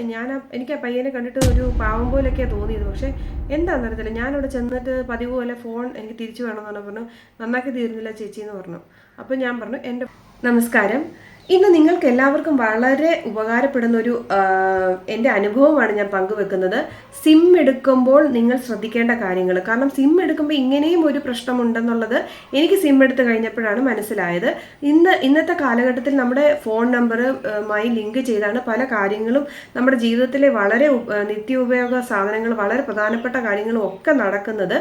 ഞാൻ എനിക്ക് ആ പയ്യനെ കണ്ടിട്ട് ഒരു പാവം പോലെയൊക്കെയാണ് തോന്നിയത്. പക്ഷേ എന്താണെന്ന് അറിയത്തില്ല ഞാനവിടെ ചെന്നിട്ട് പതിവ് പോലെ ഫോൺ എനിക്ക് തിരിച്ചു വേണമെന്ന് പറഞ്ഞു. നന്നാക്കി തീരുന്നില്ല ചേച്ചി എന്ന് പറഞ്ഞു. അപ്പോൾ ഞാൻ പറഞ്ഞു എന്റെ നമസ്കാരം. ഇന്ന് നിങ്ങൾക്ക് എല്ലാവർക്കും വളരെ ഉപകാരപ്പെടുന്ന ഒരു എന്റെ അനുഭവമാണ് ഞാൻ പങ്കുവെക്കുന്നത്. സിം എടുക്കുമ്പോൾ നിങ്ങൾ ശ്രദ്ധിക്കേണ്ട കാര്യങ്ങൾ കാരണം സിം എടുക്കുമ്പോൾ ഇങ്ങനെയും ഒരു പ്രശ്നമുണ്ടെന്നുള്ളത് എനിക്ക് സിം എടുത്തു കഴിഞ്ഞപ്പോഴാണ് മനസ്സിലായത്. ഇന്ന് ഇന്നത്തെ കാലഘട്ടത്തിൽ നമ്മുടെ ഫോൺ നമ്പറുമായി ലിങ്ക് ചെയ്താണ് പല കാര്യങ്ങളും നമ്മുടെ ജീവിതത്തിലെ വളരെ നിത്യോപയോഗ സാധനങ്ങൾ വളരെ പ്രധാനപ്പെട്ട കാര്യങ്ങളും ഒക്കെ നടക്കുന്നത്.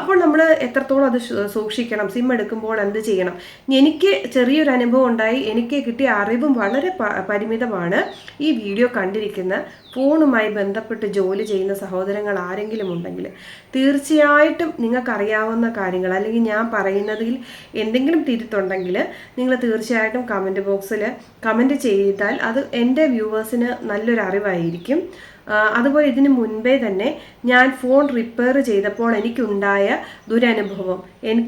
അപ്പോൾ നമ്മൾ എത്രത്തോളം അത് സൂക്ഷിക്കണം? സിം എടുക്കുമ്പോൾ എന്ത് ചെയ്യണം? എനിക്ക് ചെറിയൊരു അനുഭവം ഉണ്ടായി. എനിക്ക് കിട്ടിയ അറിവും വളരെ പരിമിതമാണ് ഈ വീഡിയോ കണ്ടിരിക്കുന്ന ഫോണുമായി ബന്ധപ്പെട്ട് ജോലി ചെയ്യുന്ന സഹോദരങ്ങൾ ആരെങ്കിലും ഉണ്ടെങ്കിൽ തീർച്ചയായിട്ടും നിങ്ങൾക്കറിയാവുന്ന കാര്യങ്ങൾ അല്ലെങ്കിൽ ഞാൻ പറയുന്നതിൽ എന്തെങ്കിലും തിരുത്തുണ്ടെങ്കിൽ നിങ്ങൾ തീർച്ചയായിട്ടും കമന്റ് ബോക്സിൽ കമന്റ് ചെയ്താൽ അത് എന്റെ വ്യൂവേഴ്സിന് നല്ലൊരു അറിവായിരിക്കും. അതുപോലെ ഇതിന് മുൻപേ തന്നെ ഞാൻ ഫോൺ റിപ്പയർ ചെയ്തപ്പോൾ എനിക്കുണ്ടായ ദുരനുഭവം.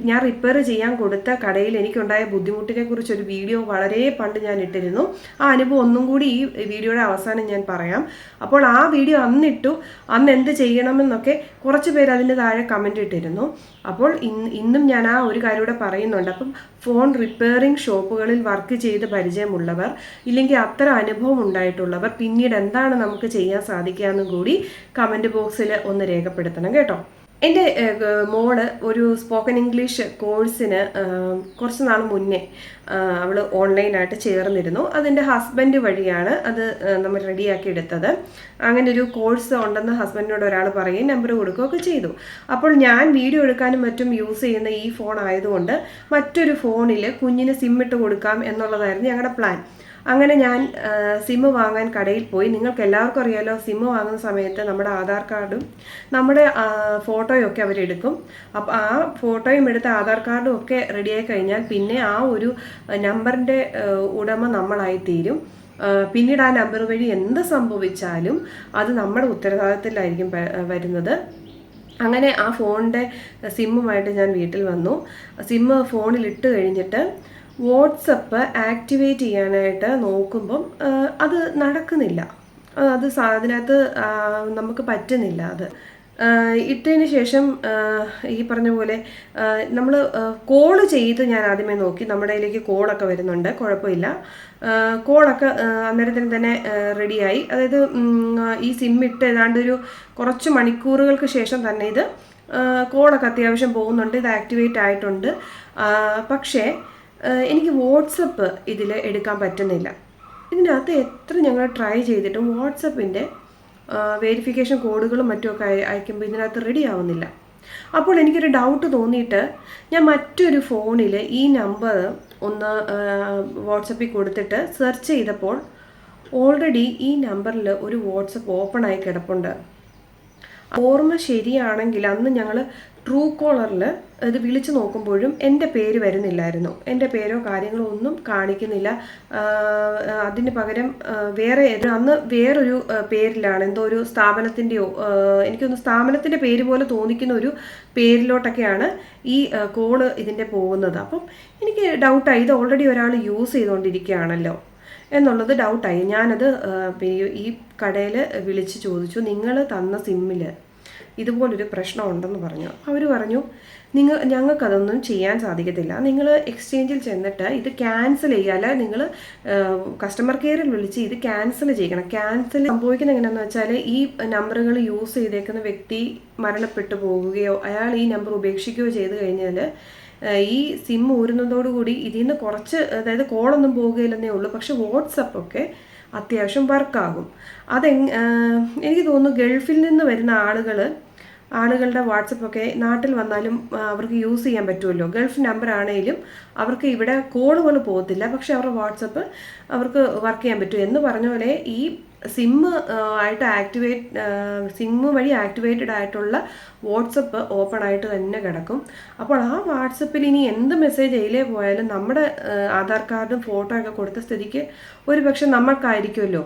ഞാൻ റിപ്പയർ ചെയ്യാൻ കൊടുത്ത കടയിൽ എനിക്കുണ്ടായ ബുദ്ധിമുട്ടിനെ കുറിച്ച് ഒരു വീഡിയോ വളരെ പണ്ട് ഞാൻ ഇട്ടിരുന്നു. ആ അനുഭവം ഒന്നും കൂടി ഈ വീഡിയോയുടെ അവസാനം ഞാൻ പറയാം. അപ്പോൾ ആ വീഡിയോ അന്നിട്ടു അന്ന് എന്ത് ചെയ്യണമെന്നൊക്കെ കുറച്ച് പേര് അതിന് താഴെ കമന്റ് ഇട്ടിരുന്നു. അപ്പോൾ ഇന്ന് ഇന്നും ഞാൻ ആ ഒരു കാര്യം കൂടെ പറയുന്നുണ്ട്. അപ്പം ഫോൺ റിപ്പയറിംഗ് ഷോപ്പുകളിൽ വർക്ക് ചെയ്ത് പരിചയമുള്ളവർ ഇല്ലെങ്കിൽ അത്തരം അനുഭവം ഉണ്ടായിട്ടുള്ളവർ പിന്നീട് എന്താണ് നമുക്ക് ചെയ്യാൻ സാധിക്കുക എന്നും കൂടി കമന്റ് ബോക്സിൽ ഒന്ന് രേഖപ്പെടുത്തണം കേട്ടോ. എന്റെ മോൾ ഒരു സ്പോക്കൺ ഇംഗ്ലീഷ് കോഴ്സിന് കുറച്ച് നാൾ മുന്നേ അവൾ ഓൺലൈനായിട്ട് ചേർന്നിരുന്നു. അതിന്റെ ഹസ്ബൻഡ് വഴിയാണ് അത് നമ്മൾ റെഡിയാക്കി എടുത്തത്. അങ്ങനെ ഒരു കോഴ്സ് ഉണ്ടെന്ന് ഹസ്ബൻഡിനോട് ഒരാൾ പറയുകയും നമ്പർ കൊടുക്കുകയൊക്കെ ചെയ്തു. അപ്പോൾ ഞാൻ വീഡിയോ എടുക്കാനും മറ്റും യൂസ് ചെയ്യുന്ന ഈ ഫോൺ ആയതുകൊണ്ട് മറ്റൊരു ഫോണിൽ കുഞ്ഞിന് സിം ഇട്ട് കൊടുക്കാം എന്നുള്ളതായിരുന്നു ഞങ്ങളുടെ പ്ലാൻ അങ്ങനെ ഞാൻ സിമ്മ് വാങ്ങാൻ കടയിൽ പോയി. നിങ്ങൾക്ക് എല്ലാവർക്കും അറിയാലോ സിമ്മ് വാങ്ങുന്ന സമയത്ത് നമ്മുടെ ആധാർ കാർഡും നമ്മുടെ ഫോട്ടോയൊക്കെ അവരെടുക്കും അപ്പോൾ ആ ഫോട്ടോയും എടുത്ത് ആധാർ കാർഡും ഒക്കെ റെഡിയായി കഴിഞ്ഞാൽ പിന്നെ ആ ഒരു നമ്പറിന്റെ ഉടമ നമ്മളായി തീരും. പിന്നീട് ആ നമ്പർ വഴി എന്ത് സംഭവിച്ചാലും അത് നമ്മുടെ ഉത്തരവാദിത്തത്തിലായിരിക്കും വരുന്നത്. അങ്ങനെ ആ ഫോണിന്റെ സിമ്മുമായിട്ട് ഞാൻ വീട്ടിൽ വന്നു. സിമ്മ് ഫോണിൽ ഇട്ട് കഴിഞ്ഞിട്ട് വാട്സപ്പ് ആക്ടിവേറ്റ് ചെയ്യാനായിട്ട് നോക്കുമ്പം അത് നടക്കുന്നില്ല. അത് അതിനകത്ത് നമുക്ക് പറ്റുന്നില്ല അത്. ഇട്ടതിന് ശേഷം ഈ പറഞ്ഞ പോലെ നമ്മൾ കോൾ ചെയ്ത് ഞാൻ ആദ്യമേ നോക്കി. നമ്മുടെ ഇതിലേക്ക് കോളൊക്കെ വരുന്നുണ്ട്. കുഴപ്പമില്ല. കോളൊക്കെ അന്നേരത്തിന് തന്നെ റെഡിയായി അതായത് ഈ സിം ഇട്ട് ഏതാണ്ട് ഒരു കുറച്ച് മണിക്കൂറുകൾക്ക് ശേഷം തന്നെ ഇത് കോളൊക്കെ അത്യാവശ്യം പോകുന്നുണ്ട്. ഇത് ആക്ടിവേറ്റ് ആയിട്ടുണ്ട്. പക്ഷേ എനിക്ക് വാട്സപ്പ് ഇതിൽ എടുക്കാൻ പറ്റുന്നില്ല. ഇതിനകത്ത് എത്ര ഞങ്ങൾ ട്രൈ ചെയ്തിട്ടും വാട്സപ്പിന്റെ വെരിഫിക്കേഷൻ കോഡുകളും മറ്റുമൊക്കെ അയക്കുമ്പോൾ ഇതിനകത്ത് റെഡി ആവുന്നില്ല. അപ്പോൾ എനിക്കൊരു ഡൗട്ട് തോന്നിയിട്ട് ഞാൻ മറ്റൊരു ഫോണിൽ ഈ നമ്പർ ഒന്ന് വാട്സപ്പിൽ കൊടുത്തിട്ട് സെർച്ച് ചെയ്തപ്പോൾ ഓൾറെഡി ഈ നമ്പറിൽ ഒരു വാട്സപ്പ് ഓപ്പൺ ആയി കിടപ്പുണ്ട്. ഓർമ്മ ശരിയാണെങ്കിൽ അന്ന് ഞങ്ങൾ ട്രൂ കോളറിൽ ഇത് വിളിച്ചു നോക്കുമ്പോഴും എന്റെ പേര് വരുന്നില്ലായിരുന്നു. എന്റെ പേരോ കാര്യങ്ങളോ ഒന്നും കാണിക്കുന്നില്ല. അതിന് പകരം വേറെ അന്ന് വേറൊരു പേരിലാണ് എന്തോ ഒരു സ്ഥാപനത്തിന്റെയോ എനിക്കൊന്ന് സ്ഥാപനത്തിന്റെ പേര് പോലെ തോന്നിക്കുന്ന ഒരു പേരിലോട്ടൊക്കെയാണ് ഈ കോൾ ഇതിന്റെ പോകുന്നത്. അപ്പം എനിക്ക് ഡൗട്ടായി ഇത് ഓൾറെഡി ഒരാൾ യൂസ് ചെയ്തുകൊണ്ടിരിക്കുകയാണല്ലോ എന്നുള്ളത് ഡൗട്ടായി ഞാനത് ഈ- കടയിൽ വിളിച്ച് ചോദിച്ചു നിങ്ങൾ തന്ന സിമ്മിൽ ഇതുപോലൊരു പ്രശ്നം ഉണ്ടെന്ന് പറഞ്ഞു. അവർ പറഞ്ഞു നിങ്ങൾ ഞങ്ങൾക്കതൊന്നും ചെയ്യാൻ സാധിക്കത്തില്ല. നിങ്ങൾ എക്സ്ചേഞ്ചിൽ ചെന്നിട്ട് ഇത് ക്യാൻസൽ ചെയ്യുക. നിങ്ങൾ കസ്റ്റമർ കെയറിൽ വിളിച്ച് ഇത് ക്യാൻസൽ ചെയ്യണം. ക്യാൻസൽ സംഭവിക്കുന്നത് എങ്ങനെയാണെന്ന് വെച്ചാൽ ഈ നമ്പറുകൾ യൂസ് ചെയ്തേക്കുന്ന വ്യക്തി മരണപ്പെട്ടു പോവുകയോ അയാൾ ഈ നമ്പർ ഉപേക്ഷിക്കുകയോ ചെയ്ത് കഴിഞ്ഞാൽ ഈ സിം ഊരുന്നതോടുകൂടി ഇതിൽ നിന്ന് കുറച്ച് അതായത് കോളൊന്നും പോകുകയില്ലെന്നേ ഉള്ളൂ. പക്ഷെ വാട്സപ്പ് ഒക്കെ അത്യാവശ്യം വർക്കാകും. അതെ എനിക്ക് തോന്നുന്നു ഗൾഫിൽ നിന്ന് വരുന്ന ആളുകൾ ആളുകളുടെ വാട്സപ്പൊക്കെ നാട്ടിൽ വന്നാലും അവർക്ക് യൂസ് ചെയ്യാൻ പറ്റുമല്ലോ. ഗൾഫ് നമ്പർ ആണെങ്കിലും അവർക്ക് ഇവിടെ കോളുകൾ പോകത്തില്ല. പക്ഷെ അവരുടെ വാട്സപ്പ് അവർക്ക് വർക്ക് ചെയ്യാൻ പറ്റും. എന്ന് പറഞ്ഞ പോലെ ഈ സിമ്മ് ആയിട്ട് ആക്ടിവേറ്റ് സിമ്മ് വഴി ആക്ടിവേറ്റഡ് ആയിട്ടുള്ള വാട്സപ്പ് ഓപ്പൺ ആയിട്ട് തന്നെ കിടക്കും. അപ്പോൾ ആ വാട്സപ്പിൽ ഇനി എന്ത് മെസ്സേജ് അതിലേ പോയാലും നമ്മുടെ ആധാർ കാർഡും ഫോട്ടോ ഒക്കെ കൊടുത്ത സ്ഥിതിക്ക് ഒരു പക്ഷെ നമ്മൾക്കായിരിക്കുമല്ലോ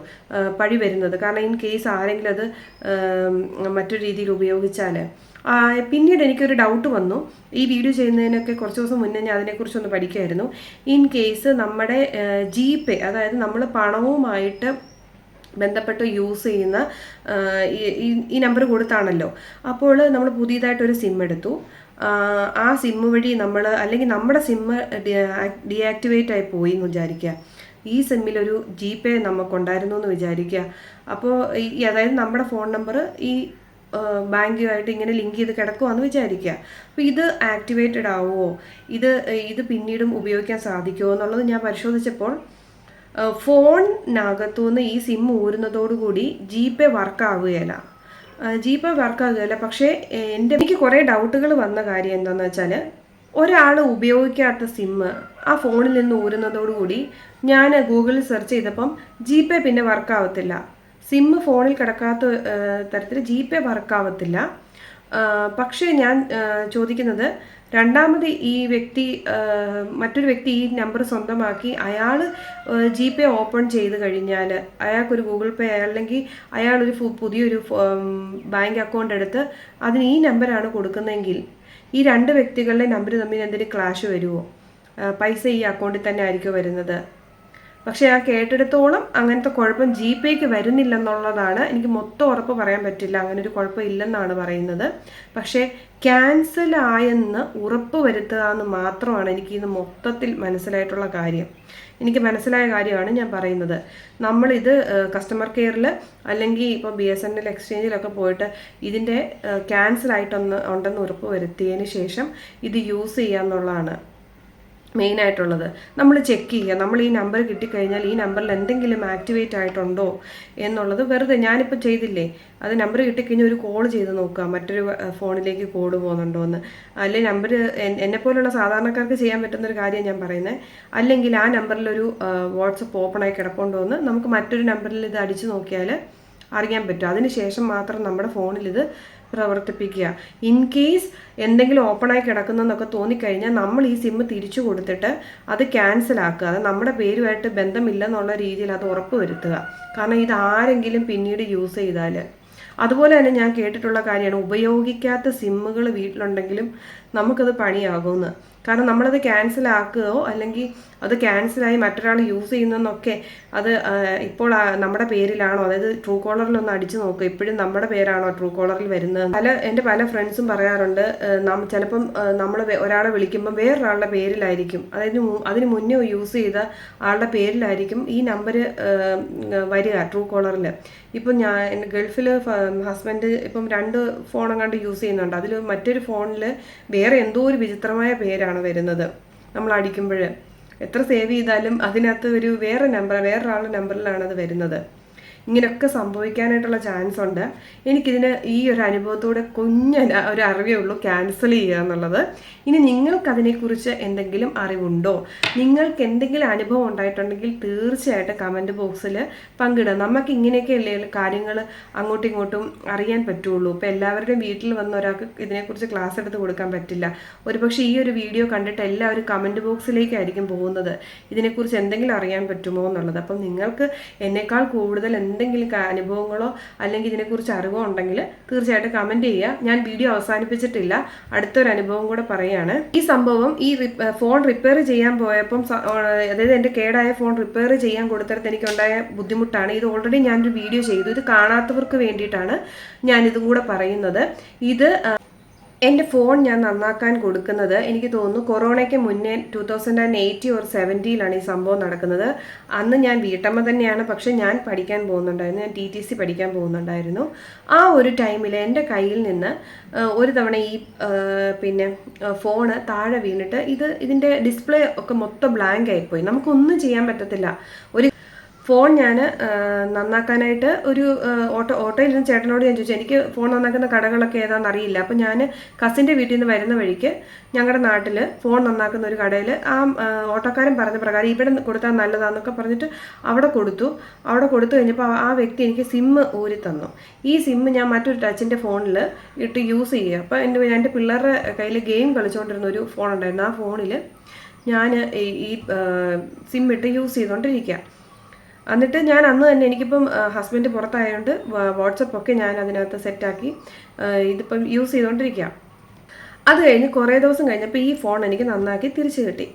പഴി വരുന്നത്. കാരണം ഇൻ കേസ് ആരെങ്കിലും അത് മറ്റൊരു രീതിയിൽ ഉപയോഗിച്ചാൽ പിന്നീട് എനിക്കൊരു ഡൗട്ട് വന്നു. ഈ വീഡിയോ ചെയ്യുന്നതിനൊക്കെ കുറച്ച് ദിവസം മുന്നേ ഞാൻ അതിനെക്കുറിച്ചൊന്ന് പഠിക്കുമായിരുന്നു ഇൻ കേസ് നമ്മുടെ ജി പേ അതായത് നമ്മൾ പണവുമായിട്ട് ബന്ധപ്പെട്ട് യൂസ് ചെയ്യുന്ന ഈ- നമ്പർ കൊടുത്താണല്ലോ. അപ്പോൾ നമ്മൾ പുതിയതായിട്ടൊരു സിം എടുത്തു. ആ, സിം വഴി നമ്മൾ അല്ലെങ്കിൽ നമ്മുടെ സിമ്മ് ഡിയാക്ടിവേറ്റ് ആയി പോയി എന്ന് വിചാരിക്കുക. ഈ സിമ്മിൽ ഒരു ജി പേ നമുക്കുണ്ടായിരുന്നു എന്ന് വിചാരിക്കുക. അപ്പോൾ ഈ അതായത് നമ്മുടെ ഫോൺ നമ്പർ ഈ ബാങ്കുമായിട്ട് ഇങ്ങനെ ലിങ്ക് ചെയ്ത് കിടക്കുവാന്ന് വിചാരിക്കുക. അപ്പോൾ ഇത് ആക്ടിവേറ്റഡ് ആവുമോ? ഇത് ഇത് പിന്നീടും ഉപയോഗിക്കാൻ സാധിക്കുമോ എന്നുള്ളത് ഞാൻ പരിശോധിച്ചപ്പോൾ ഫോണിനകത്തുനിന്ന് ഈ സിം ഊരുന്നതോടുകൂടി ജി പേ വർക്കാവുകയില്ല ജി പേ വർക്കാകുകയില്ല. പക്ഷേ എന്റെ എനിക്ക് കുറേ ഡൗട്ടുകൾ വന്ന കാര്യം എന്താണെന്ന് വെച്ചാൽ ഒരാൾ ഉപയോഗിക്കാത്ത സിമ്മ് ആ ഫോണിൽ നിന്ന് ഊരുന്നതോടുകൂടി ഞാൻ ഗൂഗിളിൽ സെർച്ച് ചെയ്തപ്പം ജി പേ പിന്നെ വർക്കാവത്തില്ല. സിമ്മ് ഫോണിൽ കിടക്കാത്ത തരത്തിൽ ജി പേ വർക്കാവത്തില്ല പക്ഷേ ഞാൻ ചോദിക്കുന്നത് രണ്ടാമത് ഈ വ്യക്തി മറ്റൊരു വ്യക്തി ഈ നമ്പർ സ്വന്തമാക്കി അയാൾ ജി പേ ഓപ്പൺ ചെയ്ത് കഴിഞ്ഞാൽ അയാൾക്കൊരു ഗൂഗിൾ പേ അല്ലെങ്കിൽ അയാളൊരു പുതിയൊരു ബാങ്ക് അക്കൗണ്ട് എടുത്ത് അതിന് ഈ നമ്പറാണ് കൊടുക്കുന്നതെങ്കിൽ ഈ രണ്ട് വ്യക്തികളുടെ നമ്പർ തമ്മിൽ എന്തെങ്കിലും ക്ലാഷ് വരുമോ പൈസ ഈ അക്കൗണ്ടിൽ തന്നെ ആയിരിക്കും വരുന്നത്. പക്ഷേ ആ കേട്ടിടത്തോളം അങ്ങനത്തെ കുഴപ്പം ജി പേക്ക് വരുന്നില്ലെന്നുള്ളതാണ് എനിക്ക് മൊത്തം ഉറപ്പ് പറയാൻ പറ്റില്ല. അങ്ങനെ ഒരു കുഴപ്പം ഇല്ലെന്നാണ് പറയുന്നത്. പക്ഷേ ക്യാൻസൽ ആയെന്ന് ഉറപ്പ് വരുത്തുക എന്ന് മാത്രമാണ് എനിക്ക് ഇന്ന് മൊത്തത്തിൽ മനസ്സിലായിട്ടുള്ള കാര്യം. എനിക്ക് മനസ്സിലായ കാര്യമാണ് ഞാൻ പറയുന്നത്. നമ്മളിത് കസ്റ്റമർ കെയറിൽ അല്ലെങ്കിൽ ഇപ്പോൾ ബി എസ് എൻ എൽ എക്സ്ചേഞ്ചിലൊക്കെ പോയിട്ട് ഇതിന്റെ ക്യാൻസൽ ആയിട്ടൊന്ന് ഉണ്ടെന്ന് ഉറപ്പ് വരുത്തിയതിന് ശേഷം ഇത് യൂസ് ചെയ്യാന്നുള്ളതാണ്. മെയിൻ ആയിട്ടുള്ളത് നമ്മൾ ചെക്ക് ചെയ്യുക. നമ്മൾ ഈ നമ്പർ കിട്ടിക്കഴിഞ്ഞാൽ ഈ നമ്പറിൽ എന്തെങ്കിലും ആക്ടിവേറ്റ് ആയിട്ടുണ്ടോ എന്നുള്ളത് വെറുതെ ഞാനിപ്പോൾ ചെയ്തില്ലേ? അത് നമ്പർ കിട്ടിക്കഴിഞ്ഞാൽ ഒരു കോൾ ചെയ്ത് നോക്കുക. മറ്റൊരു ഫോണിലേക്ക് കോഡ് പോകുന്നുണ്ടോ എന്ന് അല്ലെങ്കിൽ നമ്പർ എന്നെ പോലുള്ള സാധാരണക്കാർക്ക് ചെയ്യാൻ പറ്റുന്ന ഒരു കാര്യം ഞാൻ പറയുന്നത് അല്ലെങ്കിൽ ആ നമ്പറിലൊരു വാട്സപ്പ് ഓപ്പൺ ആയി കിടപ്പുണ്ടോ എന്ന് നമുക്ക് മറ്റൊരു നമ്പറിൽ ഇത് അടിച്ചു നോക്കിയാൽ അറിയാൻ പറ്റും. അതിനുശേഷം മാത്രം നമ്മുടെ ഫോണിൽ ഇത് പ്രവർത്തിപ്പിക്കുക. ഇൻ കേസ് എന്തെങ്കിലും ഓപ്പണായി കിടക്കുന്നതെന്നൊക്കെ തോന്നിക്കഴിഞ്ഞാൽ നമ്മൾ ഈ സിം തിരിച്ചു കൊടുത്തിട്ട് അത് ക്യാൻസൽ ആക്കുക. അത് നമ്മുടെ പേരുമായിട്ട് ബന്ധമില്ലെന്നുള്ള രീതിയിൽ അത് ഉറപ്പ് വരുത്തുക. കാരണം ഇത് ആരെങ്കിലും പിന്നീട് യൂസ് ചെയ്താൽ അതുപോലെ തന്നെ ഞാൻ കേട്ടിട്ടുള്ള കാര്യമാണ് ഉപയോഗിക്കാത്ത സിമ്മുകൾ വീട്ടിലുണ്ടെങ്കിലും നമുക്കത് പണിയാകുമെന്ന് കാരണം നമ്മളത് ക്യാൻസൽ ആക്കുകയോ അല്ലെങ്കിൽ അത് ക്യാൻസലായി മറ്റൊരാൾ യൂസ് ചെയ്യുന്നതെന്നൊക്കെ അത് ഇപ്പോൾ നമ്മുടെ പേരിലാണോ? അതായത് ട്രൂ കോളറിൽ ഒന്ന് അടിച്ചു നോക്കുക ഇപ്പോഴും നമ്മുടെ പേരാണോ ട്രൂ കോളറിൽ വരുന്നത്? പല എന്റെ പല ഫ്രണ്ട്സും പറയാറുണ്ട് നാം ചിലപ്പം നമ്മൾ ഒരാളെ വിളിക്കുമ്പോൾ വേറൊരാളുടെ പേരിലായിരിക്കും. അതായത് അതിന് മുന്നേ യൂസ് ചെയ്ത ആളുടെ പേരിലായിരിക്കും ഈ നമ്പർ വരിക ട്രൂ കോളറിൽ ഇപ്പം ഞാൻ എന്റെ ഗൾഫിൽ ഹസ്ബൻഡ് ഇപ്പം രണ്ട് ഫോണും കണ്ട് യൂസ് ചെയ്യുന്നുണ്ട്. അതിൽ മറ്റൊരു ഫോണിൽ വേറെ എന്തോ ഒരു വിചിത്രമായ പേരാണ്. വരുന്നത്. നമ്മൾ അടിക്കുമ്പോൾ എത്ര സേവ് ചെയ്താലും അതിനകത്ത് ഒരു വേറെ നമ്പർ വേറൊരാളുടെ നമ്പറിലാണ് അത് വരുന്നത്. ഇങ്ങനെയൊക്കെ സംഭവിക്കാനായിട്ടുള്ള ചാൻസ് ഉണ്ട്. എനിക്കിതിന് ഈ ഒരു അനുഭവത്തോടെ കുഞ്ഞ ഒരു അറിവേ ഉള്ളൂ ക്യാൻസൽ ചെയ്യുക എന്നുള്ളത്. ഇനി നിങ്ങൾക്ക് അതിനെക്കുറിച്ച് എന്തെങ്കിലും അറിവുണ്ടോ? നിങ്ങൾക്ക് എന്തെങ്കിലും അനുഭവം ഉണ്ടായിട്ടുണ്ടെങ്കിൽ തീർച്ചയായിട്ടും കമന്റ് ബോക്സിൽ പങ്കിടുക. നമുക്ക് ഇങ്ങനെയൊക്കെയല്ലേ കാര്യങ്ങൾ അങ്ങോട്ടും ഇങ്ങോട്ടും അറിയാൻ പറ്റുള്ളൂ. ഇപ്പോൾ എല്ലാവരുടെയും വീട്ടിൽ വന്ന ഒരാൾക്ക് ഇതിനെക്കുറിച്ച് ക്ലാസ് എടുത്ത് കൊടുക്കാൻ പറ്റില്ല. ഒരുപക്ഷെ ഈ ഒരു വീഡിയോ കണ്ടിട്ട് എല്ലാവരും കമന്റ് ബോക്സിലേക്കായിരിക്കും പോകുന്നത്. ഇതിനെക്കുറിച്ച് എന്തെങ്കിലും അറിയാൻ പറ്റുമോ എന്നുള്ളത്. അപ്പം നിങ്ങൾക്ക് എന്നേക്കാൾ കൂടുതൽ എന്തെങ്കിലും അനുഭവങ്ങളോ അല്ലെങ്കിൽ ഇതിനെക്കുറിച്ച് അറിവോ ഉണ്ടെങ്കിൽ തീർച്ചയായിട്ടും കമന്റ് ചെയ്യുക. ഞാൻ വീഡിയോ അവസാനിപ്പിച്ചിട്ടില്ല. അടുത്തൊരു അനുഭവം കൂടെ പറയുകയാണ് ഈ സംഭവം ഈ ഫോൺ റിപ്പയർ ചെയ്യാൻ പോയപ്പം അതായത് എന്റെ കേടായ ഫോൺ റിപ്പയർ ചെയ്യാൻ കൊടുത്തിടത്ത് എനിക്കുണ്ടായ ബുദ്ധിമുട്ടാണ്. ഇത് ഓൾറെഡി ഞാനൊരു വീഡിയോ ചെയ്തു. ഇത് കാണാത്തവർക്ക് വേണ്ടിയിട്ടാണ് ഞാൻ ഇതും കൂടെ പറയുന്നത്. ഇത് എന്റെ ഫോൺ ഞാൻ നന്നാക്കാൻ കൊടുക്കുന്നത് എനിക്ക് തോന്നുന്നു കൊറോണയ്ക്ക് മുന്നേ two thousand and eighty or സെവന്റിയിലാണ് ഈ സംഭവം നടക്കുന്നത്. അന്ന് ഞാൻ വീട്ടമ്മ തന്നെയാണ്. പക്ഷെ ഞാൻ പഠിക്കാൻ പോകുന്നുണ്ടായിരുന്നു. ഞാൻ ടി ടി സി പഠിക്കാൻ പോകുന്നുണ്ടായിരുന്നു. ആ ഒരു ടൈമിൽ എന്റെ കയ്യിൽ നിന്ന് ഒരു തവണ ഈ പിന്നെ ഫോണ് താഴെ വീണിട്ട് ഇത് ഇതിന്റെ ഡിസ്പ്ലേ ഒക്കെ മൊത്തം ബ്ലാങ്ക് ആയിപ്പോയി. നമുക്കൊന്നും ചെയ്യാൻ പറ്റത്തില്ല. ഒരു ഫോൺ ഞാൻ നന്നാക്കാനായിട്ട് ഒരു ഓട്ടോ ഓട്ടോയിൽ നിന്ന് ചേട്ടനോട് ഞാൻ ചോദിച്ചു. എനിക്ക് ഫോൺ നന്നാക്കുന്ന കടകളൊക്കെ ഏതാണെന്ന് അറിയില്ല. അപ്പം ഞാൻ കസിന്റെ വീട്ടിൽ നിന്ന് വരുന്ന വഴിക്ക് ഞങ്ങളുടെ നാട്ടിൽ ഫോൺ നന്നാക്കുന്ന ഒരു കടയിൽ ആ ഓട്ടോക്കാരൻ പറഞ്ഞ പ്രകാരം ഇവിടെ കൊടുത്താൽ നല്ലതാണെന്നൊക്കെ പറഞ്ഞിട്ട് അവിടെ കൊടുത്തു. അവിടെ കൊടുത്തു കഴിഞ്ഞപ്പോൾ ആ- വ്യക്തി എനിക്ക് സിമ്മ് ഊരി തന്നു. ഈ സിമ്മ് ഞാൻ മറ്റൊരു ടച്ചിന്റെ ഫോണിൽ ഇട്ട് യൂസ് ചെയ്യുക. അപ്പോൾ എന്റെ എന്റെ പിള്ളേരുടെ കയ്യിൽ ഗെയിം കളിച്ചുകൊണ്ടിരുന്ന ഒരു ഫോൺ ഉണ്ടായിരുന്നു. ആ ഫോണിൽ ഞാൻ ഈ സിം യൂസ് ചെയ്തുകൊണ്ടിരിക്കുക എന്നിട്ട് ഞാൻ അന്ന് തന്നെ എനിക്കിപ്പം ഹസ്ബൻഡ് പുറത്തായതുകൊണ്ട് വാട്സപ്പ് ഒക്കെ ഞാൻ അതിനകത്ത് സെറ്റാക്കി ഇതിപ്പം യൂസ് ചെയ്തുകൊണ്ടിരിക്കുക അത് കഴിഞ്ഞ് കുറേ ദിവസം കഴിഞ്ഞപ്പോൾ ഈ ഫോൺ എനിക്ക് നന്നാക്കി തിരിച്ചു കിട്ടി.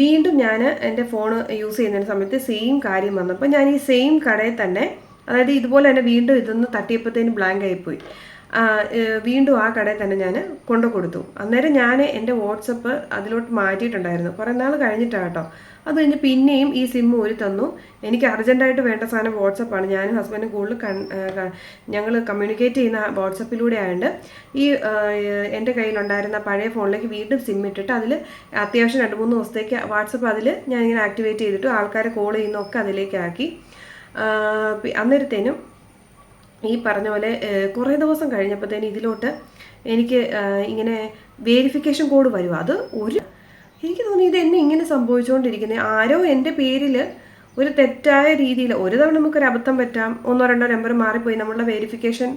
വീണ്ടും ഞാൻ എന്റെ ഫോൺ യൂസ് ചെയ്യുന്ന സമയത്ത് സെയിം കാര്യം വന്നപ്പോൾ ഞാൻ ഈ സെയിം കടയിൽ തന്നെ അതായത് ഇതുപോലെ തന്നെ വീണ്ടും ഇതൊന്ന് തട്ടിയപ്പോഴത്തേനും ബ്ലാങ്ക് ആയിപ്പോയി വീണ്ടും ആ കടയിൽ തന്നെ ഞാൻ കൊണ്ടു കൊടുത്തു. അന്നേരം ഞാൻ എന്റെ വാട്സപ്പ് അതിലോട്ട് മാറ്റിയിട്ടുണ്ടായിരുന്നു. കുറേ നാൾ കഴിഞ്ഞിട്ടാണ് കേട്ടോ. അത് കഴിഞ്ഞ് പിന്നെയും ഈ സിം ഊരി തന്നു. എനിക്ക് അർജന്റായിട്ട് വേണ്ട സാധനം വാട്സപ്പാണ് ഞാനും ഹസ്ബൻഡും കൂടുതൽ കൺ ഞങ്ങൾ കമ്മ്യൂണിക്കേറ്റ് ചെയ്യുന്ന വാട്സപ്പിലൂടെ ആയതുകൊണ്ട് ഈ എന്റെ കയ്യിലുണ്ടായിരുന്ന പഴയ ഫോണിലേക്ക് വീണ്ടും സിം ഇട്ടിട്ട് അതിൽ അത്യാവശ്യം രണ്ട് മൂന്ന് ദിവസത്തേക്ക് വാട്സപ്പ് അതിൽ ഞാനിങ്ങനെ ആക്ടിവേറ്റ് ചെയ്തിട്ട് ആൾക്കാരെ കോൾ ചെയ്യുന്നൊക്കെ അതിലേക്കാക്കി. അന്നേരത്തേനും ഈ പറഞ്ഞ പോലെ കുറേ ദിവസം കഴിഞ്ഞപ്പോഴത്തേന് ഇതിലോട്ട് എനിക്ക് ഇങ്ങനെ വേരിഫിക്കേഷൻ കോഡ് വരും അത് ഒരു എനിക്ക് തോന്നി ഇത് എന്നെ ഇങ്ങനെ സംഭവിച്ചുകൊണ്ടിരിക്കുന്നത് ആരോ എന്റെ പേരിൽ ഒരു തെറ്റായ രീതിയിൽ ഒരു തവണ നമുക്കൊരു അബദ്ധം പറ്റാം ഒന്നോ രണ്ടോ നമ്പർ മാറിപ്പോയി നമ്മളുടെ വെരിഫിക്കേഷൻ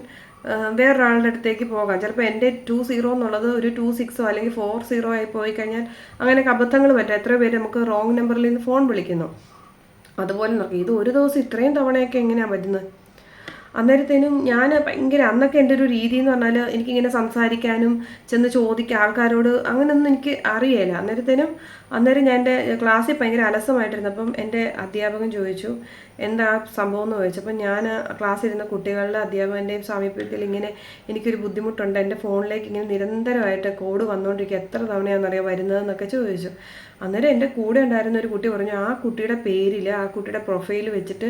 വേറൊരാളുടെ അടുത്തേക്ക് പോകാം. ചിലപ്പോൾ എന്റെ ടു സീറോ എന്നുള്ളത് ഒരു ടു സിക്സോ അല്ലെങ്കിൽ ഫോർ സീറോ ആയി പോയി കഴിഞ്ഞാൽ അങ്ങനെയൊക്കെ അബദ്ധങ്ങൾ പറ്റാം. എത്ര പേര് നമുക്ക് റോങ് നമ്പറിൽ നിന്ന് ഫോൺ വിളിക്കുന്നു. അതുപോലെ നോക്കി ഇത് ഒരു ദിവസം ഇത്രയും തവണയൊക്കെ എങ്ങനെയാണ് പറ്റുന്നത്? അന്നേരത്തേനും ഞാൻ ഭയങ്കര അന്നൊക്കെ എന്റെ ഒരു രീതി എന്ന് പറഞ്ഞാൽ എനിക്കിങ്ങനെ സംസാരിക്കാനും ചെന്ന് ചോദിക്കുക ആൾക്കാരോട് അങ്ങനെയൊന്നും എനിക്ക് അറിയില്ല അന്നേരത്തേനും അന്നേരം ഞാൻ എന്റെ ക്ലാസ്സിൽ ഭയങ്കര അലസമായിട്ടിരുന്നപ്പം എന്റെ അധ്യാപകൻ ചോദിച്ചു എന്താ സംഭവം എന്ന് ചോദിച്ചപ്പോൾ ഞാൻ ക്ലാസ്സിലിരുന്ന കുട്ടികളുടെ അധ്യാപകന്റെയും സമീപത്തിൽ ഇങ്ങനെ എനിക്കൊരു ബുദ്ധിമുട്ടുണ്ട്. എന്റെ ഫോണിലേക്ക് ഇങ്ങനെ നിരന്തരമായിട്ട് കോഡ് വന്നുകൊണ്ടിരിക്കുക എത്ര തവണയാണെന്നറിയാം വരുന്നതെന്നൊക്കെ ചോദിച്ചു. അന്നേരം എന്റെ കൂടെ ഉണ്ടായിരുന്ന ഒരു കുട്ടി പറഞ്ഞു ആ കുട്ടിയുടെ പേരിൽ ആ കുട്ടിയുടെ പ്രൊഫൈൽ വെച്ചിട്ട്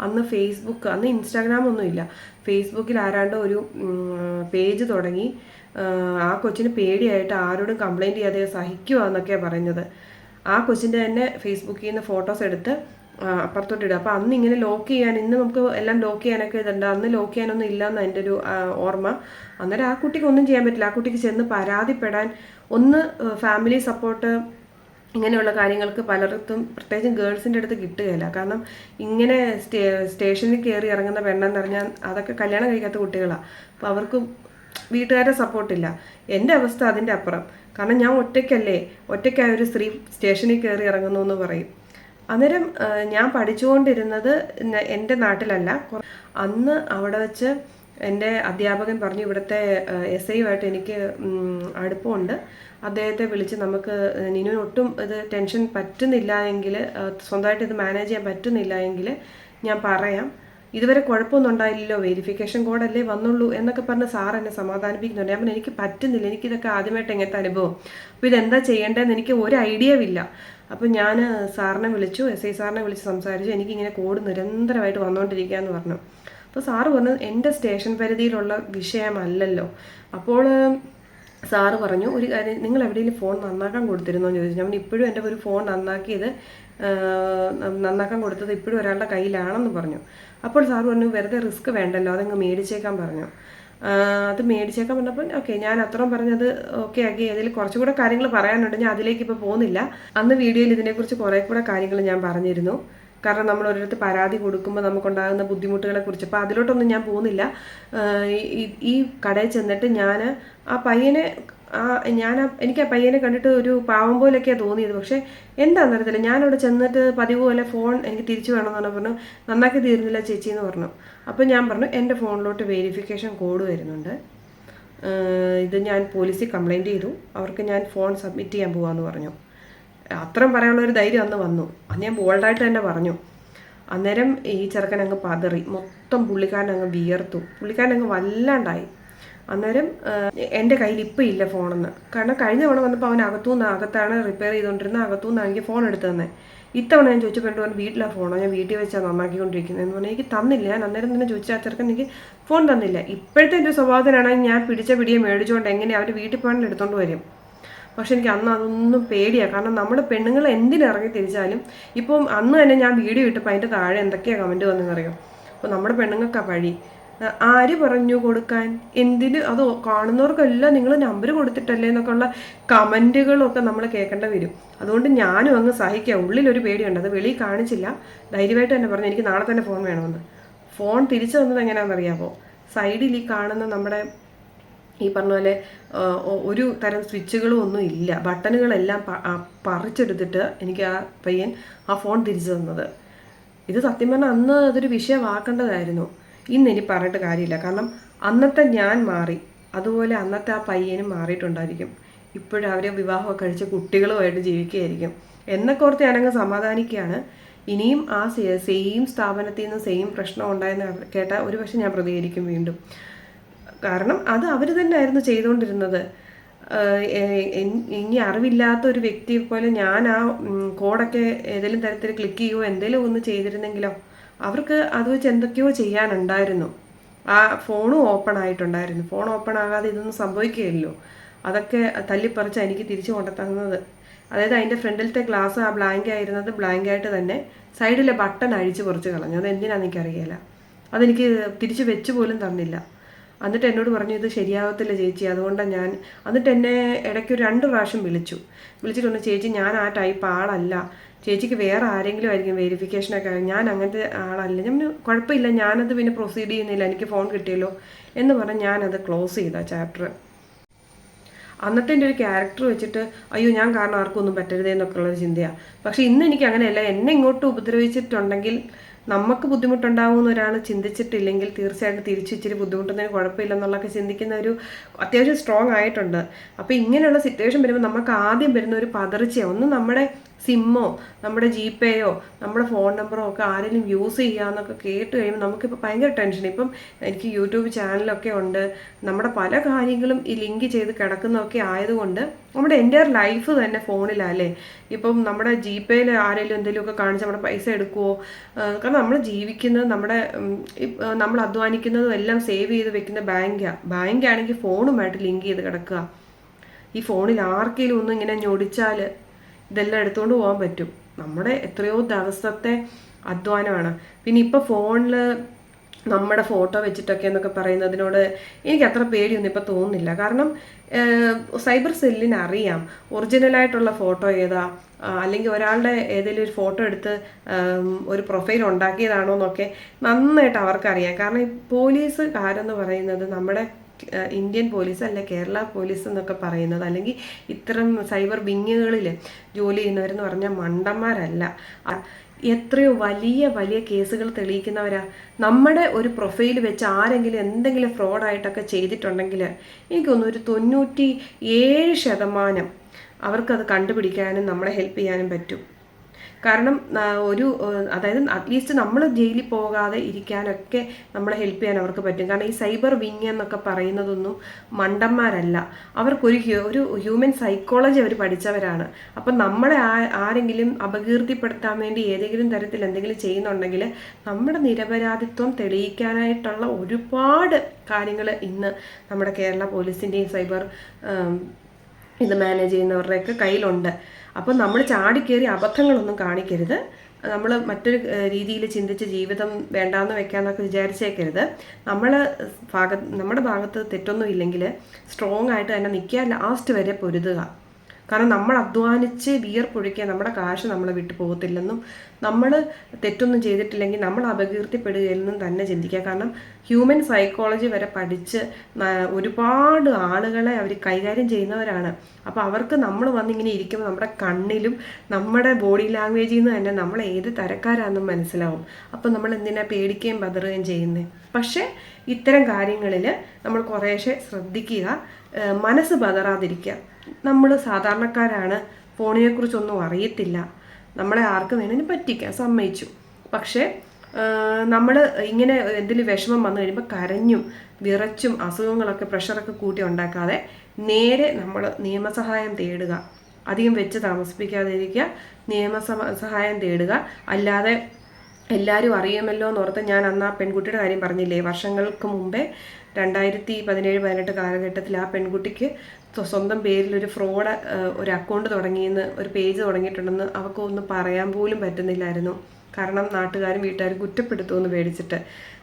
അന്ന് ഫേസ്ബുക്ക് അന്ന് ഇൻസ്റ്റാഗ്രാം ഒന്നുമില്ല ഫേസ്ബുക്കിൽ ആരാണ്ടോ ഒരു പേജ് തുടങ്ങി. ആ, കൊച്ചിന് പേടിയായിട്ട് ആരോടും കംപ്ലൈന്റ് ചെയ്യാതെ സഹിക്കുക എന്നൊക്കെയാണ് പറഞ്ഞത് ആ കൊച്ചിന്റെ തന്നെ ഫേസ്ബുക്കിൽ നിന്ന് ഫോട്ടോസ് എടുത്ത് അപ്പുറത്തോട്ട് ഇടുക. അപ്പോൾ അന്ന് ഇങ്ങനെ ലോക്ക് ചെയ്യാൻ ഇന്ന് നമുക്ക് എല്ലാം ലോക്ക് ചെയ്യാനൊക്കെ ഇതുണ്ട്. അന്ന് ലോക്ക് ചെയ്യാനൊന്നും ഇല്ലെന്ന് എന്റെ ഒരു ഓർമ്മ. അന്നേരം ആ കുട്ടിക്ക് ഒന്നും ചെയ്യാൻ പറ്റില്ല. ആ കുട്ടിക്ക് ചെന്ന് പരാതിപ്പെടാൻ ഒന്ന് ഫാമിലി സപ്പോർട്ട് ഇങ്ങനെയുള്ള കാര്യങ്ങൾക്ക് പലർക്കും പ്രത്യേകിച്ചും ഗേൾസിന്റെ അടുത്ത് കിട്ടുകയില്ല. കാരണം ഇങ്ങനെ സ്റ്റേ സ്റ്റേഷനിൽ കയറി ഇറങ്ങുന്ന പെണ്ണെന്ന് പറഞ്ഞാൽ അതൊക്കെ കല്യാണം കഴിക്കാത്ത കുട്ടികളാണ് അപ്പോൾ അവർക്ക് വീട്ടുകാരുടെ സപ്പോർട്ടില്ല എന്റെ അവസ്ഥ അതിന്റെ അപ്പുറം. കാരണം ഞാൻ ഒറ്റയ്ക്കല്ലേ ഒറ്റയ്ക്കായ ഒരു സ്ത്രീ സ്റ്റേഷനിൽ കയറി ഇറങ്ങുന്നു എന്ന് പറയും. അന്നേരം ഞാൻ പഠിച്ചുകൊണ്ടിരുന്നത് എന്റെ നാട്ടിലല്ല. അന്ന് അവിടെ വെച്ച് എന്റെ അധ്യാപകൻ പറഞ്ഞു ഇവിടുത്തെ എസ് ഐയുമായിട്ട് എനിക്ക് അടുപ്പമുണ്ട്. അദ്ദേഹത്തെ വിളിച്ച് നമുക്ക് നിനുവിന് ഒട്ടും ഇത് ടെൻഷൻ പറ്റുന്നില്ല എങ്കിൽ സ്വന്തമായിട്ട് ഇത് മാനേജ് ചെയ്യാൻ പറ്റുന്നില്ല എങ്കിൽ ഞാൻ പറയാം. ഇതുവരെ കുഴപ്പമൊന്നും ഉണ്ടായില്ലല്ലോ വെരിഫിക്കേഷൻ കോഡല്ലേ വന്നുള്ളൂ എന്നൊക്കെ പറഞ്ഞ് സാർ എന്നെ സമാധാനിപ്പിക്കുന്നുണ്ട്. ഞാൻ എനിക്ക് പറ്റുന്നില്ല എനിക്കിതൊക്കെ ആദ്യമായിട്ട് എങ്ങനത്തെ അനുഭവം. അപ്പോൾ ഇതെന്താ ചെയ്യേണ്ടതെന്ന് എനിക്ക് ഒരു ഐഡിയ ഇല്ല. അപ്പോൾ ഞാൻ സാറിനെ വിളിച്ചു എസ് ഐ സാറിനെ വിളിച്ച് സംസാരിച്ചു. എനിക്കിങ്ങനെ കോഡ് നിരന്തരമായിട്ട് വന്നുകൊണ്ടിരിക്കുക എന്ന് പറഞ്ഞു. അപ്പോൾ സാറ് പറഞ്ഞു എന്റെ സ്റ്റേഷൻ പരിധിയിലുള്ള വിഷയമല്ലല്ലോ. അപ്പോൾ സാറ് പറഞ്ഞു ഒരു കാര്യം നിങ്ങൾ എവിടെയെങ്കിലും ഫോൺ നന്നാക്കാൻ കൊടുത്തിരുന്നോ? എന്ന് ചോദിച്ചു. ഞാൻ ഇപ്പോഴും എന്റെ ഒരു ഫോൺ നന്നാക്കിയത് നന്നാക്കാൻ കൊടുത്തത് ഇപ്പോഴും ഒരാളുടെ കയ്യിലാണെന്ന് പറഞ്ഞു. അപ്പോൾ സാറ് പറഞ്ഞു വെറുതെ റിസ്ക് വേണ്ടല്ലോ അതങ്ങ് മേടിച്ചേക്കാൻ പറഞ്ഞു. അത് മേടിച്ചേക്കാൻ പറഞ്ഞപ്പോൾ ഓക്കെ ഞാൻ അത്രയും പറഞ്ഞത് ഓക്കെ ആക്കി അതിൽ കുറച്ചുകൂടെ കാര്യങ്ങൾ പറയാനുണ്ട് ഞാൻ അതിലേക്ക് ഇപ്പോൾ പോകുന്നില്ല. അന്ന് വീഡിയോയിൽ ഇതിനെക്കുറിച്ച് കുറേ കൂടെ കാര്യങ്ങൾ ഞാൻ പറഞ്ഞിരുന്നു. കാരണം നമ്മൾ ഒരിടത്ത് പരാതി കൊടുക്കുമ്പോൾ നമുക്കുണ്ടാകുന്ന ബുദ്ധിമുട്ടുകളെ കുറിച്ച് അപ്പോൾ അതിലോട്ടൊന്നും ഞാൻ പോകുന്നില്ല. ഈ- കടയിൽ ചെന്നിട്ട് ഞാൻ ആ പയ്യനെ ആ ഞാൻ എനിക്ക് ആ പയ്യനെ കണ്ടിട്ട് ഒരു പാവം പോലെയൊക്കെയാണ് തോന്നിയത്. പക്ഷേ എന്താണെന്ന് അറിയത്തില്ല ഞാനവിടെ ചെന്നിട്ട് പതിവ് പോലെ ഫോൺ എനിക്ക് തിരിച്ചു വേണമെന്ന് പറഞ്ഞു നന്നാക്കി തീരുന്നില്ല ചേച്ചി എന്ന് പറഞ്ഞു. അപ്പോൾ ഞാൻ പറഞ്ഞു എന്റെ ഫോണിലോട്ട് വെരിഫിക്കേഷൻ കോഡ് വരുന്നുണ്ട്. ഇത് ഞാൻ പോലീസിൽ കംപ്ലൈന്റ് ചെയ്തു. അവർക്ക് ഞാൻ ഫോൺ സബ്മിറ്റ് ചെയ്യാൻ പോകാമെന്ന് പറഞ്ഞു. അത്രയും പറയാനുള്ളൊരു ധൈര്യം അന്ന് വന്നു. അന്ന് ഞാൻ ബോൾഡായിട്ട് തന്നെ പറഞ്ഞു. അന്നേരം ഈ ചെറുക്കൻ അങ്ങ് പതറി. മൊത്തം പുള്ളിക്കാരൻ അങ്ങ് വിയർത്തു. പുള്ളിക്കാരൻ അങ്ങ് വല്ലാണ്ടായി. അന്നേരം എന്റെ കയ്യിൽ ഇപ്പം ഇല്ല ഫോണെന്ന്. കാരണം കഴിഞ്ഞ തവണ വന്നപ്പോൾ അവൻ അകത്തുനിന്ന് അകത്താണ് റിപ്പയർ ചെയ്തുകൊണ്ടിരുന്നത്. അകത്തുനിന്ന് എനിക്ക് ഫോൺ എടുത്തു തന്നെ ഇത്തവണ ഞാൻ ചോദിച്ചപ്പോൾ എന്റെ പറഞ്ഞു വീട്ടിലാണ് ഫോണോ ഞാൻ വീട്ടിൽ വെച്ചാൽ നന്നാക്കിക്കൊണ്ടിരിക്കുന്നത് എന്ന് പറഞ്ഞാൽ എനിക്ക് തന്നില്ല. ഞാൻ അന്നേരം തന്നെ ചോദിച്ച ആ ചെറുക്കൻ എനിക്ക് ഫോൺ തന്നില്ല. ഇപ്പോഴത്തെ എന്റെ സ്വഭാവത്തിനാണെങ്കിൽ ഞാൻ പിടിച്ച പിടിയെ മേടിച്ചുകൊണ്ട് എങ്ങനെ അവർ വീട്ടിൽ പോകാൻ എടുത്തുകൊണ്ട് വരും പക്ഷെ എനിക്ക് അന്ന് അതൊന്നും പേടിയാണ് കാരണം നമ്മുടെ പെണ്ണുങ്ങൾ എന്തിനിറങ്ങി തിരിച്ചാലും ഇപ്പം അന്ന് തന്നെ ഞാൻ വീഡിയോ ഇട്ടപ്പോൾ അതിന്റെ താഴെ എന്തൊക്കെയാണ് കമന്റ് വന്നതെന്നറിയോ? അപ്പോൾ നമ്മുടെ പെണ്ണുങ്ങൾക്ക് വഴി ആര് പറഞ്ഞു കൊടുക്കാൻ? എന്തിന്? അത് കാണുന്നവർക്കെല്ലാം നിങ്ങൾ നമ്പർ കൊടുത്തിട്ടല്ലേ എന്നൊക്കെ ഉള്ള കമന്റുകളൊക്കെ നമ്മൾ കേൾക്കേണ്ടി വരും. അതുകൊണ്ട് ഞാനും അങ്ങ് സഹിക്കാം. ഉള്ളിലൊരു പേടിയുണ്ട്. അത് വെളിയിൽ കാണിച്ചില്ല. ധൈര്യമായിട്ട് തന്നെ പറഞ്ഞു. എനിക്ക് നാളെ തന്നെ ഫോൺ വേണമെന്ന്. ഫോൺ തിരിച്ചു തന്നത് എങ്ങനെയാണെന്നറിയാമോ സൈഡിൽ ഈ കാണുന്ന നമ്മുടെ ഈ പറഞ്ഞ പോലെ ഒരു തരം സ്വിച്ചുകളും ഒന്നും ഇല്ല. ബട്ടണുകളെല്ലാം പറിച്ചെടുത്തിട്ട് എനിക്ക് ആ പയ്യൻ ആ ഫോൺ തിരിച്ചു തന്നത്. ഇത് സത്യം പറഞ്ഞാൽ അന്ന് അതൊരു വിഷയമാക്കേണ്ടതായിരുന്നു. ഇന്ന് ഇനി പറഞ്ഞിട്ട് കാര്യമില്ല. കാരണം അന്നത്തെ ഞാൻ മാറി അതുപോലെ അന്നത്തെ ആ പയ്യനും മാറിയിട്ടുണ്ടായിരിക്കും. ഇപ്പോഴും അവരെ വിവാഹമൊക്കെ കഴിച്ച് കുട്ടികളുമായിട്ട് ജീവിക്കുകയായിരിക്കും. എന്നൊക്കെ ഓർത്ത് ഞാനങ്ങ് സമാധാനിക്കുകയാണ്. ഇനിയും ആ സെയിം സ്ഥാപനത്തിൽ നിന്ന് സെയിം പ്രശ്നം ഉണ്ടായെന്ന് കേട്ടാൽ ഒരു പക്ഷേ ഞാൻ പ്രതികരിക്കും വീണ്ടും. കാരണം അത് അവർ തന്നെയായിരുന്നു ചെയ്തുകൊണ്ടിരുന്നത്. ഇനി അറിവില്ലാത്ത ഒരു വ്യക്തിയെ പോലെ ഞാൻ ആ കോഡൊക്കെ ഏതെങ്കിലും തരത്തിൽ ക്ലിക്ക് ചെയ്യുമോ എന്തെങ്കിലും ഒന്ന് ചെയ്തിരുന്നെങ്കിലോ അവർക്ക് അത് വെച്ച് എന്തൊക്കെയോ ചെയ്യാനുണ്ടായിരുന്നു. ആ ഫോണും ഓപ്പൺ ആയിട്ടുണ്ടായിരുന്നു. ഫോൺ ഓപ്പൺ ആകാതെ ഇതൊന്നും സംഭവിക്കുകയല്ലോ അതൊക്കെ തല്ലിപ്പറിച്ച് എനിക്ക് തിരിച്ചു കൊണ്ടുത്തന്നത്. അതായത് അതിന്റെ ഫ്രണ്ടിലത്തെ ഗ്ലാസ് ആ ബ്ലാങ്ക് ആയിരുന്നത് ബ്ലാങ്ക് ആയിട്ട് തന്നെ സൈഡിലെ ബട്ടൺ അഴിച്ച് കുറച്ച് കളഞ്ഞു. അത് എന്തിനാണെന്ന് എനിക്കറിയില്ല. അതെനിക്ക് തിരിച്ച് വെച്ച് പോലും തന്നില്ല. എന്നിട്ട് എന്നോട് പറഞ്ഞു ഇത് ശരിയാവത്തില്ല ചേച്ചി അതുകൊണ്ടാണ് ഞാൻ എന്നിട്ട് എന്നെ ഇടയ്ക്ക് ഒരു രണ്ട് പ്രാവശ്യം വിളിച്ചു. വിളിച്ചിട്ട് പറഞ്ഞു ചേച്ചി ഞാൻ ആ ടൈപ്പ് ആളല്ല. ചേച്ചിക്ക് വേറെ ആരെങ്കിലും ആയിരിക്കും വെരിഫിക്കേഷനൊക്കെ ഞാൻ അങ്ങനത്തെ ആളല്ല. ഞാൻ കുഴപ്പമില്ല ഞാനത് പിന്നെ പ്രൊസീഡ് ചെയ്യുന്നില്ല. എനിക്ക് ഫോൺ കിട്ടിയല്ലോ. എന്ന് പറഞ്ഞ് ഞാനത് ക്ലോസ് ചെയ്ത ചാപ്റ്റർ അന്നത്തെ എന്റെ ഒരു ക്യാരക്ടർ വെച്ചിട്ട് അയ്യോ ഞാൻ കാരണം ആർക്കും ഒന്നും പറ്റരുതേ എന്നൊക്കെ ഉള്ളൊരു ചിന്തയാണ് പക്ഷെ ഇന്ന് എനിക്ക് അങ്ങനെയല്ല എന്നെ ഇങ്ങോട്ട് ഉപദ്രവിച്ചിട്ടുണ്ടെങ്കിൽ നമുക്ക് ബുദ്ധിമുട്ടുണ്ടാവുമെന്ന് ഒരാൾ ചിന്തിച്ചിട്ടില്ലെങ്കിൽ തീർച്ചയായിട്ടും തിരിച്ചു ഇച്ചിരി ബുദ്ധിമുട്ടുന്നതിന് കുഴപ്പമില്ലെന്നുള്ളതൊക്കെ ചിന്തിക്കുന്ന ഒരു അത്യാവശ്യം സ്ട്രോങ് ആയിട്ടുണ്ട്. അപ്പോൾ ഇങ്ങനെയുള്ള സിറ്റുവേഷൻ വരുമ്പോൾ നമുക്ക് ആദ്യം വരുന്ന ഒരു പതർച്ചയാണ്. ഒന്ന് നമ്മുടെ സിമ്മോ നമ്മുടെ ജിപേയോ നമ്മുടെ ഫോൺ നമ്പറോ ഒക്കെ ആരെങ്കിലും യൂസ് ചെയ്യാന്നൊക്കെ കേട്ട് കഴിയുമ്പോൾ നമുക്കിപ്പോൾ ഭയങ്കര ടെൻഷൻ ഇപ്പം എനിക്ക് യൂട്യൂബ് ചാനലൊക്കെ ഉണ്ട്. നമ്മുടെ പല കാര്യങ്ങളും ഈ ലിങ്ക് ചെയ്ത് കിടക്കുന്നതൊക്കെ ആയതുകൊണ്ട് നമ്മുടെ എന്റെ ലൈഫ് തന്നെ ഫോണിലല്ലേ ഇപ്പം നമ്മുടെ ജി പേയിൽ ആരെങ്കിലും എന്തെങ്കിലുമൊക്കെ കാണിച്ച് നമ്മുടെ പൈസ എടുക്കുമോ കാരണം നമ്മൾ ജീവിക്കുന്നത് നമ്മുടെ നമ്മൾ അധ്വാനിക്കുന്നതും എല്ലാം സേവ് ചെയ്ത് വെക്കുന്ന ബാങ്കാണ് ബാങ്കാണെങ്കിൽ ഫോണുമായിട്ട് ലിങ്ക് ചെയ്ത് കിടക്കുക. ഈ ഫോണിൽ ആർക്കെങ്കിലും ഒന്നും ഇങ്ങനെ ഞൊടിച്ചാൽ ഇതെല്ലാം എടുത്തുകൊണ്ട് പോകാൻ പറ്റും. നമ്മുടെ എത്രയോ ദിവസത്തെ അധ്വാനമാണ്. പിന്നെ ഇപ്പോൾ ഫോണിൽ നമ്മുടെ ഫോട്ടോ വെച്ചിട്ടൊക്കെ എന്നൊക്കെ പറയുന്നതിനോട് എനിക്ക് അത്ര പേടിയൊന്നും ഇപ്പോൾ തോന്നുന്നില്ല. കാരണം സൈബർ സെല്ലിന് അറിയാം ഒറിജിനലായിട്ടുള്ള ഫോട്ടോ ഏതാ അല്ലെങ്കിൽ ഒരാളുടെ ഏതെങ്കിലും ഒരു ഫോട്ടോ എടുത്ത് ഒരു പ്രൊഫൈൽ ഉണ്ടാക്കിയതാണോ എന്നൊക്കെ നന്നായിട്ട് അവർക്കറിയാം. കാരണം പോലീസുകാരെന്ന് പറയുന്നത് നമ്മുടെ ഇന്ത്യൻ പോലീസ് അല്ല കേരള പോലീസ് എന്നൊക്കെ പറയുന്നത്. അല്ലെങ്കിൽ ഇത്തരം സൈബർ വിങ്ങുകളിൽ ജോലി ചെയ്യുന്നവരെന്ന് പറഞ്ഞാൽ മണ്ടന്മാരല്ല. എത്രയോ വലിയ വലിയ കേസുകൾ തെളിയിക്കുന്നവരാ. നമ്മുടെ ഒരു പ്രൊഫൈൽ വെച്ച് ആരെങ്കിലും എന്തെങ്കിലും ഫ്രോഡായിട്ടൊക്കെ ചെയ്തിട്ടുണ്ടെങ്കിൽ എനിക്കൊന്നും ഒരു തൊണ്ണൂറ്റി ഏഴ് ശതമാനം അവർക്കത് കണ്ടുപിടിക്കാനും നമ്മളെ ഹെൽപ്പ് ചെയ്യാനും പറ്റും. കാരണം ഒരു അതായത് അറ്റ്ലീസ്റ്റ് നമ്മൾ ജയിലിൽ പോകാതെ ഇരിക്കാനൊക്കെ നമ്മളെ ഹെൽപ്പ് ചെയ്യാൻ അവർക്ക് പറ്റും. കാരണം ഈ സൈബർ വിങ് എന്നൊക്കെ പറയുന്നതൊന്നും മണ്ടന്മാരല്ല. അവർക്കൊരു ഒരു ഹ്യൂമൻ സൈക്കോളജി അവർ പഠിച്ചവരാണ്. അപ്പം നമ്മളെ ആരെങ്കിലും അപകീർത്തിപ്പെടുത്താൻ വേണ്ടി ഏതെങ്കിലും തരത്തിൽ എന്തെങ്കിലും ചെയ്യുന്നുണ്ടെങ്കിൽ നമ്മുടെ നിരപരാധിത്വം തെളിയിക്കാനായിട്ടുള്ള ഒരുപാട് കാര്യങ്ങൾ ഇന്ന് നമ്മുടെ കേരള പോലീസിന്റെയും സൈബർ ഇത് മാനേജ് ചെയ്യുന്നവരുടെയൊക്കെ കയ്യിലുണ്ട്. അപ്പം നമ്മൾ ചാടിക്കേറി അബദ്ധങ്ങളൊന്നും കാണിക്കരുത്. നമ്മൾ മറ്റൊരു രീതിയിൽ ചിന്തിച്ച് ജീവിതം വേണ്ടാന്ന് വെക്കാന്നൊക്കെ വിചാരിച്ചേക്കരുത്. നമ്മൾ ഭാഗ നമ്മുടെ ഭാഗത്ത് തെറ്റൊന്നും ഇല്ലെങ്കിൽ സ്ട്രോങ് ആയിട്ട് തന്നെ നിൽക്കുക ലാസ്റ്റ് വരെ പൊരുതുക. കാരണം നമ്മൾ അധ്വാനിച്ച് വിയർപ്പൊഴുക്കിയ നമ്മുടെ കാശ് നമ്മളെ വിട്ടു പോകത്തില്ലെന്നും നമ്മൾ തെറ്റൊന്നും ചെയ്തിട്ടില്ലെങ്കിൽ നമ്മൾ അപകീർത്തിപ്പെടുകയെന്നും തന്നെ ചിന്തിക്കുക. കാരണം ഹ്യൂമൻ സൈക്കോളജി വരെ പഠിച്ച് ഒരുപാട് ആളുകളെ അവർ കൈകാര്യം ചെയ്യുന്നവരാണ്. അപ്പോൾ അവർക്ക് നമ്മൾ വന്നിങ്ങനെ ഇരിക്കുമ്പോൾ നമ്മുടെ കണ്ണിലും നമ്മുടെ ബോഡി ലാംഗ്വേജിൽ നിന്ന് തന്നെ നമ്മൾ ഏത് തരക്കാരാണെന്നും മനസ്സിലാവും. അപ്പോൾ നമ്മൾ എന്തിനാ പേടിക്കുകയും പതറുകയും ചെയ്യുന്നത് പക്ഷേ ഇത്തരം കാര്യങ്ങളിൽ നമ്മൾ കുറേശ്ശെ ശ്രദ്ധിക്കുക മനസ്സ് പതറാതിരിക്കുക നമ്മൾ സാധാരണക്കാരാണ്. ഫോണിനെക്കുറിച്ചൊന്നും അറിയത്തില്ല. നമ്മളെ ആർക്ക് വേണമെങ്കിലും പറ്റിക്കാൻ സമ്മതിച്ചു. പക്ഷേ നമ്മൾ ഇങ്ങനെ എന്തെങ്കിലും വിഷമം വന്നു കഴിയുമ്പോൾ കരഞ്ഞും വിറച്ചും അസുഖങ്ങളൊക്കെ പ്രഷറൊക്കെ കൂട്ടി ഉണ്ടാക്കാതെ നേരെ നമ്മൾ നിയമസഹായം തേടുക. അധികം വെച്ച് താമസിപ്പിക്കാതിരിക്കുക. നിയമസഭ സഹായം തേടുക. അല്ലാതെ എല്ലാവരും അറിയുമല്ലോ എന്നോർത്ത് ഞാൻ അന്ന് ആ പെൺകുട്ടിയുടെ കാര്യം പറഞ്ഞില്ലേ? വർഷങ്ങൾക്ക് മുമ്പേ രണ്ടായിരത്തി പതിനേഴ് പതിനെട്ട് കാലഘട്ടത്തിൽ ആ പെൺകുട്ടിക്ക് സ്വന്തം പേരിൽ ഒരു ഫ്രോഡ് ഒരു അക്കൗണ്ട് തുടങ്ങിയെന്ന് ഒരു പേജ് തുടങ്ങിയിട്ടുണ്ടെന്ന് അവൾക്ക് ഒന്ന് പറയാൻ പോലും പറ്റുന്നില്ലായിരുന്നു. കാരണം നാട്ടുകാരും വീട്ടുകാരും കുറ്റപ്പെടുത്തുമെന്ന് പേടിച്ചിട്ട്.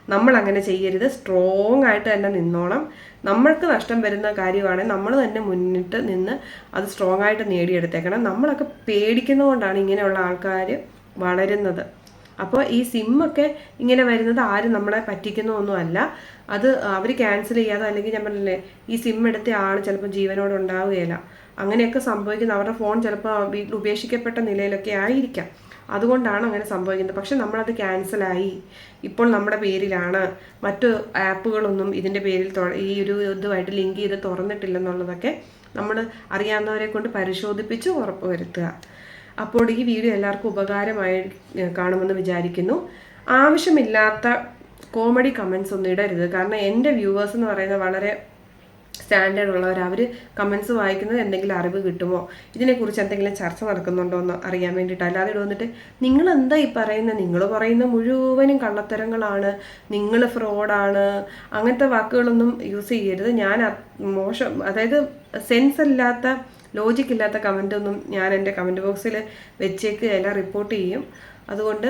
നമ്മൾ അങ്ങനെ ചെയ്യരുത്. സ്ട്രോങ് ആയിട്ട് തന്നെ നിന്നോണം. നമ്മൾക്ക് നഷ്ടം വരുന്ന കാര്യമാണെങ്കിൽ നമ്മൾ തന്നെ മുന്നിട്ട് നിന്ന് അത് സ്ട്രോങ് ആയിട്ട് നേടിയെടുത്തേക്കണം. നമ്മളൊക്കെ പേടിക്കുന്നതുകൊണ്ടാണ് ഇങ്ങനെയുള്ള ആൾക്കാർ വളരുന്നത്. അപ്പോൾ ഈ സിമ്മൊക്കെ ഇങ്ങനെ വരുന്നത് ആരും നമ്മളെ പറ്റിക്കുന്നൊന്നുമല്ല. അത് അവർ ക്യാൻസൽ ചെയ്യാതെ അല്ലെങ്കിൽ ഞാൻ പറഞ്ഞില്ലേ ഈ സിം എടുത്ത ആൾ ചിലപ്പോൾ ജീവനോട് ഉണ്ടാവുകയില്ല. അങ്ങനെയൊക്കെ സംഭവിക്കുന്ന അവരുടെ ഫോൺ ചിലപ്പോൾ വീട്ടിൽ ഉപേക്ഷിക്കപ്പെട്ട നിലയിലൊക്കെ ആയിരിക്കാം. അതുകൊണ്ടാണ് അങ്ങനെ സംഭവിക്കുന്നത്. പക്ഷെ നമ്മളത് ക്യാൻസലായി ഇപ്പോൾ നമ്മുടെ പേരിലാണ്. മറ്റു ആപ്പുകളൊന്നും ഇതിന്റെ പേരിൽ ഈ ഒരു ഇതുമായിട്ട് ലിങ്ക് ചെയ്ത് തുറന്നിട്ടില്ലെന്നുള്ളതൊക്കെ നമ്മൾ അറിയാവുന്നവരെ കൊണ്ട് പരിശോധിപ്പിച്ച് ഉറപ്പ് വരുത്തുക അപ്പോൾ ഈ വീഡിയോ എല്ലാവർക്കും ഉപകാരമായി കാണുമെന്ന് വിചാരിക്കുന്നു. ആവശ്യമില്ലാത്ത കോമഡി കമൻസ് ഒന്നും ഇടരുത്. കാരണം എന്റെ വ്യൂവേഴ്സ് എന്ന് പറയുന്നത് വളരെ സ്റ്റാൻഡേർഡ് ഉള്ളവർ അവർ കമൻസ് വായിക്കുന്നത് എന്തെങ്കിലും അറിവ് കിട്ടുമോ? ഇതിനെക്കുറിച്ച് എന്തെങ്കിലും ചർച്ച നടക്കുന്നുണ്ടോ എന്ന് അറിയാൻ വേണ്ടിയിട്ട്. അല്ലാതെ ഇവിടെ വന്നിട്ട് നിങ്ങൾ എന്താ ഈ പറയുന്നത്? നിങ്ങൾ പറയുന്ന മുഴുവനും കള്ളത്തരങ്ങളാണ്. നിങ്ങൾ ഫ്രോഡാണ് അങ്ങനത്തെ വാക്കുകളൊന്നും യൂസ് ചെയ്യരുത്. ഞാൻ മോശം അതായത് സെൻസ് ഇല്ലാത്ത ലോജിക് ഇല്ലാത്ത കമന്റ് ഒന്നും ഞാൻ എന്റെ കമന്റ് ബോക്സിൽ വെച്ചേക്കുകയല്ല റിപ്പോർട്ട് ചെയ്യും. അതുകൊണ്ട്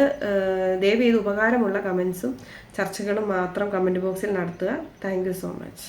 ദയവ് ചെയ്ത് ഉപകാരമുള്ള കമൻസും ചർച്ചകളും മാത്രം കമന്റ് ബോക്സിൽ നടത്തുക. Thank so much